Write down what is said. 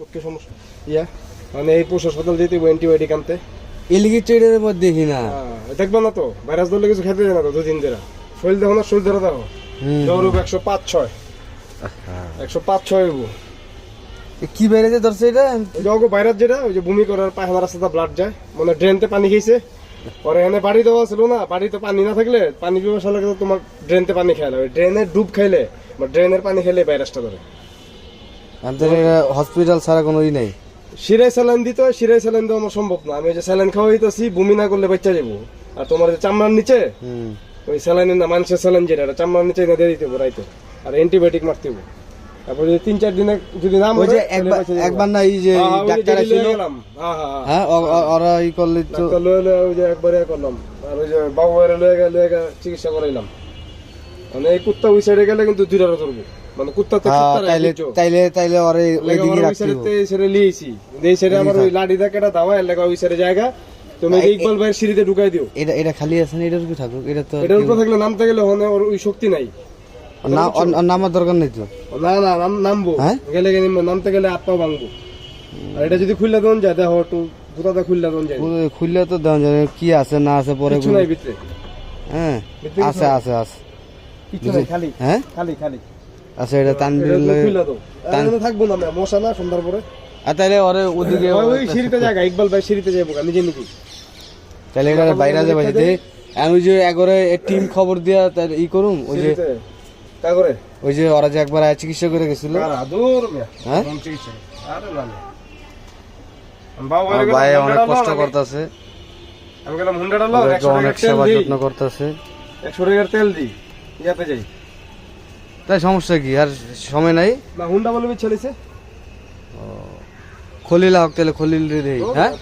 চোখে সমস্যা। ইয়া মানে এই পশু হাসপাতাল যেতে অ্যান্টিবায়োটিক আনতে। মধ্যে দেখি না? হ্যাঁ, দেখবা না তো ভাইরাস ধরলে কিছু খেতে যায় না তো দুদিন ধরে। শরীর দেখো না শরীর ধরে দেখো। একশো পাঁচ ছয়। একশো পাঁচ ছয় কি বেড়েছে ধরছে এটা? যে ভাইরাস যেটা ওই যে বমি করার পায়খানা রাস্তাতে ব্লাড যায়। মানে ড্রেনতে পানি খেয়েছে। পরে এখানে বাড়ি দেওয়া ছিল না বাড়িতে পানি না থাকলে পানি পিপাসা লাগে তো তোমার ড্রেনতে পানি খেয়ালে ওই ড্রেনের ডুব খাইলে বা ড্রেনের পানি খেলে ভাইরাসটা ধরে। আমাদের হসপিটাল ছাড়া কোনো ই নাই। শিরাই স্যালাইন দিতে হয় শিরাই স্যালাইন দেওয়া আমার সম্ভব না। আমি ওই যে স্যালাইন খাওয়াইতেছি বমি না করলে বাচ্চা যাব। আর তোমার যে চামড়ার নিচে ওই স্যালাইনের না মানুষের স্যালাইন যেটা এটা চামড়ার নিচে না দিয়ে দিতে রাইতে। আর অ্যান্টিবায়োটিক মারতে হবে। তারপর যদি তিন চার দিনে যদি না ওই যে একবার না এই যে হ্যাঁ, হ্যাঁ, ডাক্তার। হ্যাঁ, হ্যাঁ, ওরা ই করলে তো লয়ে লয়ে ওই যে একবারে করলাম। আর ওই যে বাবু লয়ে গেলে চিকিৎসা করাইলাম। মানে এই কুত্তা ওই সাইডে গেলে কিন্তু দুইটারও ধরবো। মানে কুত্তা তো হ্যাঁ, তাইলে তাইলে তাইলে ওরে আমার ওই সাইডে হবে। তে এই সাইডে লিয়েছি এই সাইডে আমার ওই দাওয়া এর লাগা ওই সাইডে জায়গা। তুমি ইকবাল ভাইয়ের সিঁড়িতে ঢুকাই দিও। এটা এটা খালি আছে না এটার কি থাকুক এটা তো এটার উপর থাকলে নামতে গেলে ওখানে ওর ওই শক্তি নাই। না নামার দরকার নেই তো? না না নাম নামবো। হ্যাঁ? গেলে গেলে নামতে গেলে পা ভাঙবো। আর এটা যদি খুললে দেন যায় দেখো একটু জুতাটা খুললে দেন যায়। খুললে তো দেওয়া যাবে কি আছে না আছে পরে কিছু নাই ভিতরে। হ্যাঁ আছে আছে আছে। হ্যাঁ? খালি খালি। আচ্ছা এটা তানবির এটা লগে- খুললে দাও এখানে থাকব না মশা না সন্ধ্যার পরে। আর তাইলে ওরে ওদিকে ওই ওই সিঁড়িতে জায়গা ইকবাল ভাই সিঁড়িতে যাব নিজে নিজে। তাহলে এটা বাইরে যাবে বাজে আমি যে একবারে টিম খবর দিয়া তার ই করুম ওই যে সিঁড়িতে। ওই যে ওরা যে একবার চিকিৎসা করে গেছিল। হ্যাঁ? ভাই অনেক কষ্ট করতেছে। আমি গেলাম হুন্ডাটা লো অনেক তেল সেবা যত্ন করতেছে। একশো টাকার তেল দিই। ইয়াতে যাই। তাই সমস্যা কি? আর সময় নাই? না হুন্ডা বলবি ছেলেছে। খলিল হোক তাহলে খলিল রে হ্যাঁ?